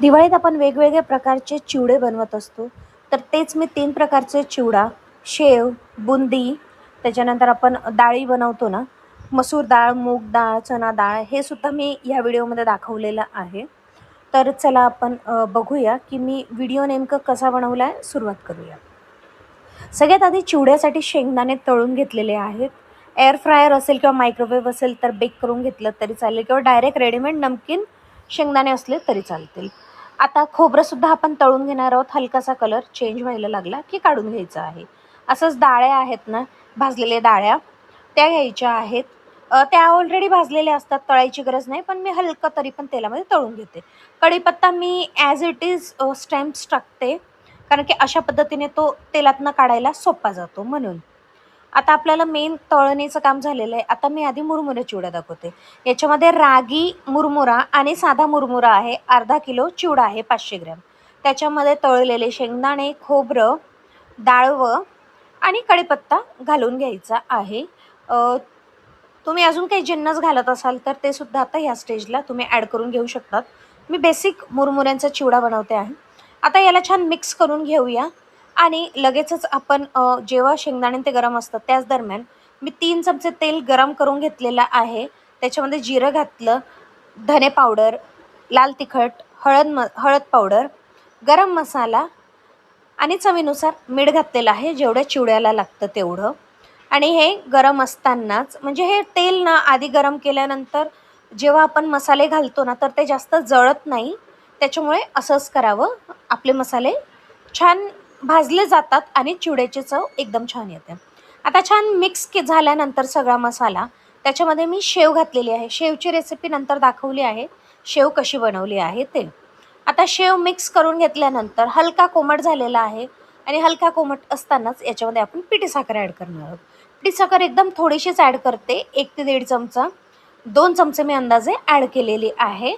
दिवाळीत आपण वेगवेगळ्या प्रकारचे चिवडे बनवत असतो. तर तेच मी तीन प्रकारचे चिवडा शेव बुंदी त्याच्यानंतर आपण डाळी बनवतो ना मसूर डाळ मूग डाळ चणा डाळ हे सुद्धा मी ह्या व्हिडिओमध्ये दाखवलेलं आहे. तर चला आपण बघूया की मी व्हिडिओ नेमकं कसा बनवला आहे सुरुवात करूया. सगळ्यात आधी चिवड्यासाठी शेंगदाणे तळून घेतलेले आहेत. एअर फ्रायर असेल किंवा मायक्रोवेव्ह असेल तर बेक करून घेतलं तरी चालेल किंवा डायरेक्ट रेडीमेड नमकीन शेंगदाणे असले तरी चालतील. आता खोबरंसुद्धा आपण तळून घेणार आहोत. हलकासा कलर चेंज व्हायला लागला की काढून घ्यायचा आहे. असंच डाळ्या आहेत ना भाजलेल्या डाळ्या त्या घ्यायच्या आहेत. त्या ऑलरेडी भाजलेल्या असतात तळायची गरज नाही पण मी हलकं तरी पण तेलामध्ये तळून घेते. कढीपत्ता मी ॲज इट इज स्टॅम्प्स टाकते. कारण की अशा पद्धतीने तो तेलातनं काढायला सोपा जातो म्हणून. आता आपल्याला मेन तळणीचं काम झालेलं आहे. आता मी आधी मुरमुरे चिवडा दाखवते. याच्यामध्ये रागी मुरमुरा आणि साधा मुरमुरा आहे. अर्धा किलो चिवडा आहे पाचशे ग्रॅम. त्याच्यामध्ये तळलेले शेंगदाणे खोबरं डाळवं आणि कढीपत्ता घालून घ्यायचा आहे. तुम्ही अजून काही जिन्नस घालत असाल तर ते सुद्धा आता ह्या स्टेजला तुम्ही ॲड करून घेऊ शकतात. मी बेसिक मुरमुऱ्यांचा चिवडा बनवते आहे. आता याला छान मिक्स करून घेऊया. आणि लगेचच आपण जेव्हा शेंगदाणे ते गरम असतात त्याच दरम्यान मी तीन चमचे तेल गरम करून घेतलेलं आहे. त्याच्यामध्ये जिरं घातलं धने पावडर लाल तिखट हळद म हळद पावडर गरम मसाला आणि चवीनुसार मीठ घातलेलं आहे जेवढं चिवड्याला लागतं तेवढं. आणि हे गरम असतानाच म्हणजे हे तेल ना आधी गरम केल्यानंतर जेव्हा आपण मसाले घालतो ना तर ते जास्त जळत नाही. त्याच्यामुळे असंच करावं. आपले मसाले छान भाजले जातात आणि चिवड्याची चव एकदम छान येते. आता छान मिक्स के झाल्यानंतर सगळा मसाला त्याच्यामध्ये मी शेव घातलेली आहे. शेवची रेसिपी नंतर दाखवली आहे. शेव कशी बनवली आहे ते. आता शेव मिक्स करून घेतल्यानंतर हलका कोमट झालेला आहे आणि हलका कोमट असतानाच याच्यामध्ये आपण पिठी साखर ॲड करणार आहोत. पिठी साखर एकदम थोडीशीच ॲड करते. एक ते दीड चमचा दोन चमचे मी अंदाजे ॲड केलेली आहे.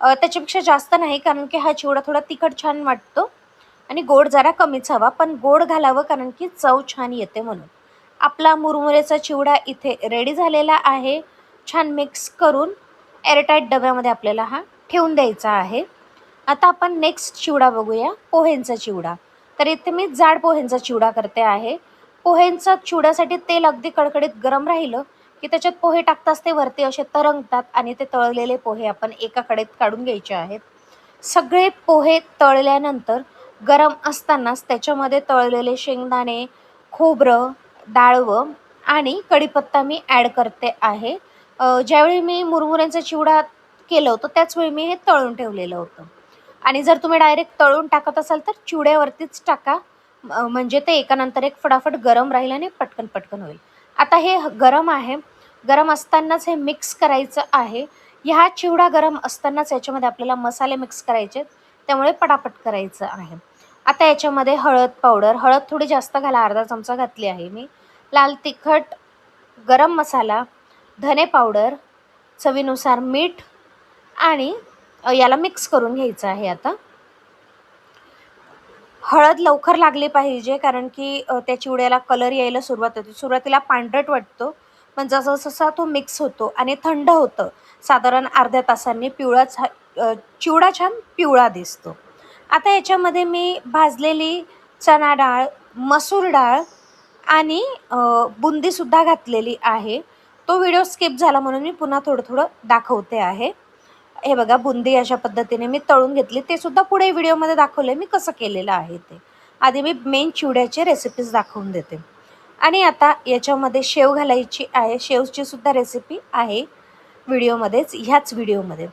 त्याच्यापेक्षा जास्त नाही कारण की हा चिवडा थोडा तिखट छान वाटतो. आणि गोड जरा कमीच हवा पण गोड घालावं कारण की चव छान येते म्हणून. आपला मुरमुरेचा चिवडा इथे रेडी झालेला आहे. छान मिक्स करून एअरटाईट डब्यामध्ये आपल्याला हा ठेवून द्यायचा आहे. आता आपण नेक्स्ट चिवडा बघूया पोह्यांचा चिवडा. तर इथे मी जाड पोह्यांचा चिवडा करते आहे. पोह्यांचा चिवड्यासाठी तेल अगदी कडकडीत गरम राहिलं की त्याच्यात पोहे टाकताच ते वरती असे तरंगतात आणि ते तळलेले पोहे आपण एका कडेत काढून घ्यायचे आहेत. सगळे पोहे तळल्यानंतर गरम असतानाच त्याच्यामध्ये तळलेले शेंगदाणे खोबरं डाळवं आणि कढीपत्ता मी ॲड करते आहे. ज्यावेळी मी मुरमुऱ्यांचा चिवडा केलं होतं त्याचवेळी मी हे तळून ठेवलेलं होतं. आणि जर तुम्ही डायरेक्ट तळून टाकत असाल तर चिवड्यावरतीच टाका. म्हणजे ते एकानंतर एक फटाफट गरम राहील आणि पटकन पटकन होईल. आता हे गरम आहे. गरम असतानाच हे मिक्स करायचं आहे. ह्या चिवडा गरम असतानाच याच्यामध्ये आपल्याला मसाले मिक्स करायचे आहेत, त्यामुळे पटापट करायचं आहे. आता याच्यामध्ये हळद पावडर हळद थोडी जास्त घाला अर्धा चमचा घातली आहे मी. लाल तिखट गरम मसाला धने पावडर चवीनुसार मीठ आणि याला मिक्स करून घ्यायचं आहे आता. हळद लवकर लागली पाहिजे कारण की त्या चिवड्याला कलर यायला सुरुवात होते. सुरुवातीला पांढरट वाटतो पण जसा जसा तो मिक्स होतो आणि थंड होतं साधारण अर्ध्या तासांनी पिवळाच चिवडा छान पिवळा दिसतो. आता याच्यामध्ये मी भाजलेली चणा डाळ मसूर डाळ आणि बुंदीसुद्धा घातलेली आहे. तो व्हिडिओ स्किप झाला म्हणून मी पुन्हा थोडं थोडं दाखवते आहे. हे बघा बुंदी अशा पद्धतीने मी तळून घेतली. ते सुद्धा पुढे व्हिडिओमध्ये दाखवले. मी कसं केलेलं आहे ते. आधी मी मेन चिवड्याचे रेसिपीज दाखवून देते. आणि आता याच्यामध्ये शेव घालायची आहे. शेवची सुद्धा रेसिपी आहे. व्हिडिओमध्येच ह्याच व्हिडिओमध्ये.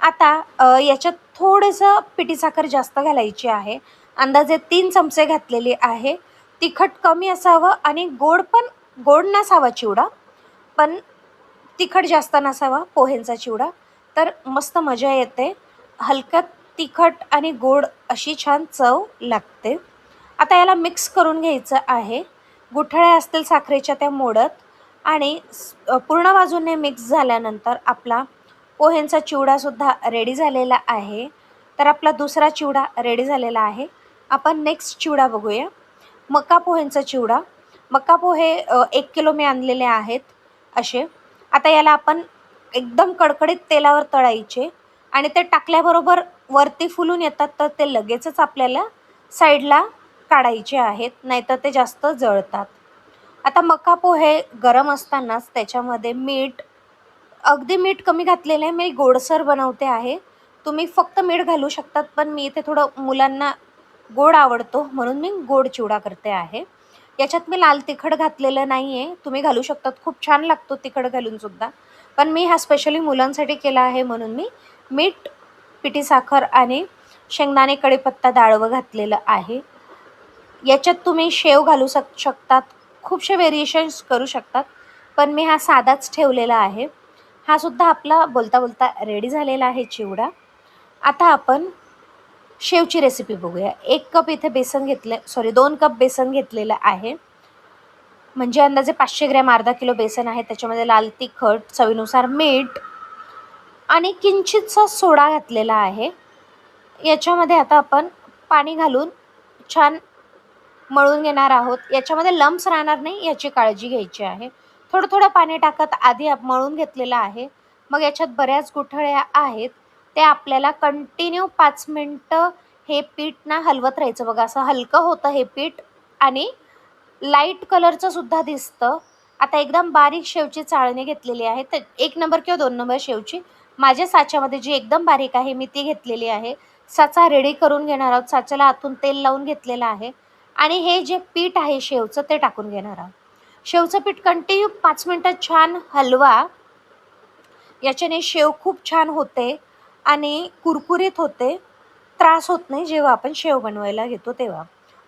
आता याच्यात थोडंसं पिठी साखर जास्त घालायची आहे. अंदाजे तीन चमचे घातलेली आहे. तिखट कमी असावं आणि गोड पण गोड नसावा चिवडा पण तिखट जास्त नसावा पोह्यांचा चिवडा. तर मस्त मजा येते. हलक्यात तिखट आणि गोड अशी छान चव लागते. आता याला मिक्स करून घ्यायचं आहे. गुठळ्या असतील साखरेच्या त्या मोडत आणि पूर्ण बाजूने मिक्स झाल्यानंतर आपला पोह्यांचा चिवडासुद्धा रेडी झालेला आहे. तर आपला दुसरा चिवडा रेडी झालेला आहे. आपण नेक्स्ट चिवडा बघूया. मका पोह्यांचा चिवडा. मका पोहे एक किलो मी आणलेले आहेत असे. आता याला आपण एकदम कडकडीत तेलावर तळायचे आणि ते टाकल्याबरोबर वरती फुलून येतात तर ते लगेचच आपल्याला साईडला काढायचे आहेत नाहीतर ते जास्त जळतात. आता मका पोहे गरम असतानाच त्याच्यामध्ये मीठ अगदी मीठ कमी घातलेलं आहे. मी गोडसर बनवते आहे. तुम्ही फक्त मीठ घालू शकतात पण मी इथे थोडं मुलांना गोड आवडतो म्हणून मी गोड चिवडा करते आहे. याच्यात मी लाल तिखट घातलेलं नाही आहे तुम्ही घालू शकतात. खूप छान लागतो तिखट घालूनसुद्धा पण मी हा स्पेशली मुलांसाठी केला आहे म्हणून मी मीठ पिठी साखर आणि शेंगदाणे कढीपत्ता डाळवं घातलेलं आहे. याच्यात तुम्ही शेव घालू शक शकतात. खूपसे व्हेरिएशन्स करू शकतात. पण मी हा साधाच ठेवलेला आहे. हा सुद्धा आपला बोलता बोलता रेडी झालेला आहे चिवडा. आता आपण शेवची रेसिपी बघूया. एक कप इथे बेसन घेतलं सॉरी दोन कप बेसन घेतलेलं आहे. म्हणजे अंदाजे पाचशे ग्रॅम अर्धा किलो बेसन आहे. त्याच्यामध्ये लाल तिखट चवीनुसार मीठ आणि किंचितसा सोडा घातलेला आहे. याच्यामध्ये आता आपण पाणी घालून छान मळून घेणार आहोत. याच्यामध्ये लम्स राहणार नाही याची काळजी घ्यायची आहे. थोडं थोडं पाणी टाकत आधी मळून घेतलेलं आहे. मग याच्यात बऱ्याच गुठळ्या आहेत. ते आपल्याला कंटिन्यू पाच मिनटं हे पीठ ना हलवत राहायचं बघा. असं हलकं होतं हे पीठ आणि लाइट कलरचं सुद्धा दिसतं. आता एकदम बारीक शेवची चाळणी घेतलेली आहे. तर एक नंबर किंवा दोन नंबर शेवची. माझ्या साच्यामध्ये जी एकदम बारीक आहे मी ती घेतलेली आहे. साचा रेडी करून घेणार आहोत. साच्याला आतून तेल लावून घेतलेलं आहे. आणि हे जे पीठ आहे शेवचं ते टाकून घेणार आहोत. शेवचं पीठ कंटिन्यू पाच मिनटं छान हलवा. याच्याने शेव खूप छान होते आणि कुरकुरीत होते. त्रास होत नाही जेव्हा आपण शेव बनवायला घेतो तेव्हा.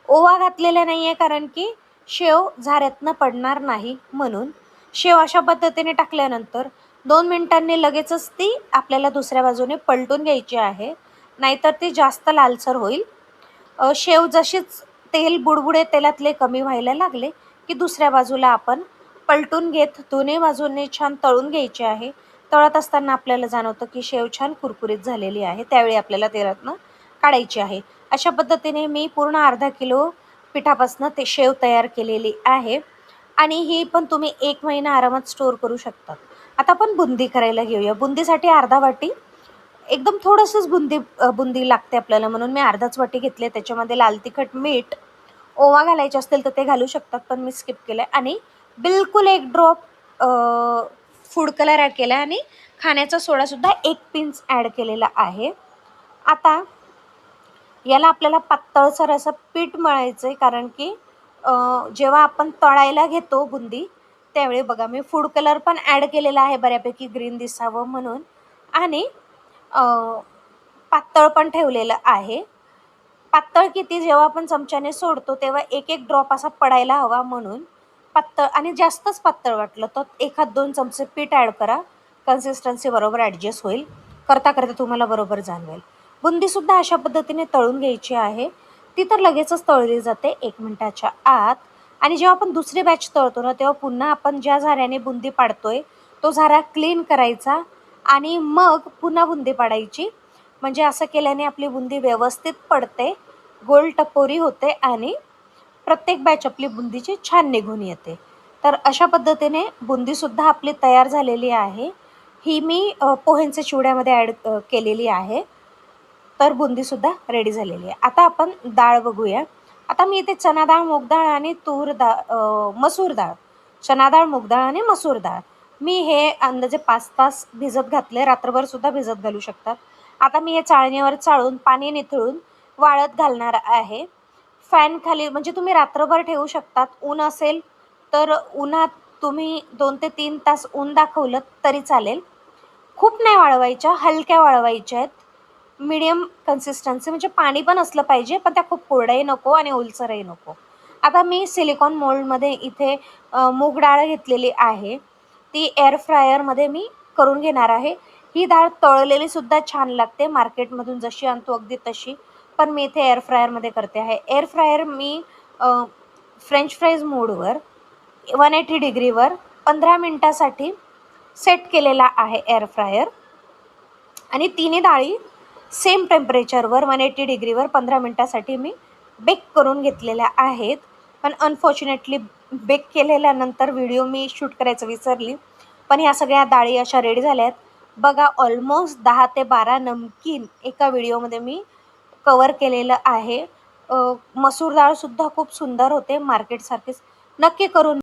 ओवा घातलेला नाही आहे कारण की शेव झाऱ्यातनं पडणार नाही म्हणून. शेव अशा पद्धतीने टाकल्यानंतर दोन मिनटांनी लगेचच ती आपल्याला दुसऱ्या बाजूने पलटून घ्यायची आहे. नाहीतर ती जास्त लालसर होईल. शेव जशीच तेल बुडबुडे तेलातले कमी व्हायला लागले की दुसऱ्या बाजूला आपण पलटून घेत दोन्ही बाजूने छान तळून घ्यायचे आहे. तळत असताना आपल्याला जाणवतं की शेव छान कुरकुरीत झालेली आहे. त्यावेळी आपल्याला तेलातनं काढायची आहे. अशा पद्धतीने मी पूर्ण अर्धा किलो पिठापासनं ते शेव तयार केलेली आहे. आणि ही पण तुम्ही एक महिना आरामात स्टोअर करू शकतात. आता आपण बुंदी करायला घेऊया. बुंदीसाठी अर्धा वाटी एकदम थोडंसंच बुंदी बुंदी लागते आपल्याला म्हणून. मी अर्धाच वाटी घेतली त्याच्यामध्ये लाल तिखट मीठ ओवा घालायचे असतील तर ते घालू शकतात पण मी स्किप केलं आहे आणि बिलकुल एक ड्रॉप फूड कलर ॲड केला आहे आणि खाण्याचा सोडासुद्धा एक पिंच ॲड केलेला आहे. आता याला आपल्याला पातळसर असं पीठ मळायचं आहे कारण की जेव्हा आपण तळायला घेतो बुंदी त्यावेळी बघा मी फूड कलर पण ॲड केलेला आहे बऱ्यापैकी ग्रीन दिसावं म्हणून. आणि पातळ पण ठेवलेलं आहे. पातळ किती जेव्हा आपण चमच्याने सोडतो तेव्हा एक एक ड्रॉप असा पडायला हवा म्हणून पातळ आणि जास्तच पातळ वाटलं तर एखाद दोन चमचे पीठ ॲड करा. कन्सिस्टन्सी बरोबर ॲडजस्ट होईल. करता करता तुम्हाला बरोबर जाणवेल. बुंदीसुद्धा अशा पद्धतीने तळून घ्यायची आहे. ती तर लगेचच तळली जाते एक मिनटाच्या आत. आणि जेव्हा आपण दुसरी बॅच तळतो ना तेव्हा पुन्हा आपण ज्या झाऱ्याने बुंदी पाडतोय तो झारा क्लीन करायचा आणि मग पुन्हा बुंदी पाडायची. म्हणजे असं केल्याने आपली बुंदी व्यवस्थित पडते. गोल टपोरी होते आणि प्रत्येक बॅच आपली बुंदीची छान निघून येते. तर अशा पद्धतीने बुंदीसुद्धा आपली तयार झालेली आहे. ही मी पोह्यांच्या चिवड्यामध्ये ॲड केलेली आहे. तर बुंदीसुद्धा रेडी झालेली आहे. आता आपण डाळ बघूया. आता मी इथे चना डाळ मूग डाळ आणि तूर डाळ मसूर डाळ. चना डाळ मूग डाळ आणि मसूर डाळ. मी हे अंदाजे पाच तास भिजत घातले. रात्रभरसुद्धा भिजत घालू शकतात. आता मी हे चाळणीवर चाळून पाणी निथळून वाळत घालणार आहे. फॅन खाली म्हणजे तुम्ही रात्रभर ठेवू शकतात. ऊन असेल तर उन्हात तुम्ही दोन ते तीन तास ऊन दाखवलं तरी चालेल. खूप नाही वाळवायच्या हलक्या वाळवायच्या आहेत. मिडियम कन्सिस्टन्सी म्हणजे पाणी पण असलं पाहिजे पण त्या खूप कोरड्याही नको आणि ओलसरही नको. आता मी सिलिकॉन मोल्डमध्ये इथे मूग डाळ घेतलेली आहे. ती एअर फ्रायरमध्ये मी करून घेणार आहे. ही डाळ तळलेली सुद्धा छान लागते. मार्केटमधून जशी आणतो अगदी तशी. पण मी इथे एअर फ्रायरमध्ये करते आहे. एअर फ्रायर मी फ्रेंच फ्राईज मोडवर वन एटी डिग्रीवर पंधरा मिनटासाठी सेट केलेला आहे एअर फ्रायर आणि तिन्ही डाळी सेम टेम्परेचरवर वन एटी डिग्रीवर पंधरा मिनटासाठी मी बेक करून घेतलेल्या आहेत. पण अनफॉर्च्युनेटली बेक केलेल्यानंतर व्हिडिओ मी शूट करायचं विसरली. पण ह्या सगळ्या डाळी अशा रेडी झाल्या आहेत. बघा ऑलमोस्ट दहा ते बारा नमकीन एका व्हिडिओमध्ये मी कवर केलेलं आहे. मसूर मसूर डाळसुद्धा खूप सुंदर होते. मार्केटसारखीच नक्की करून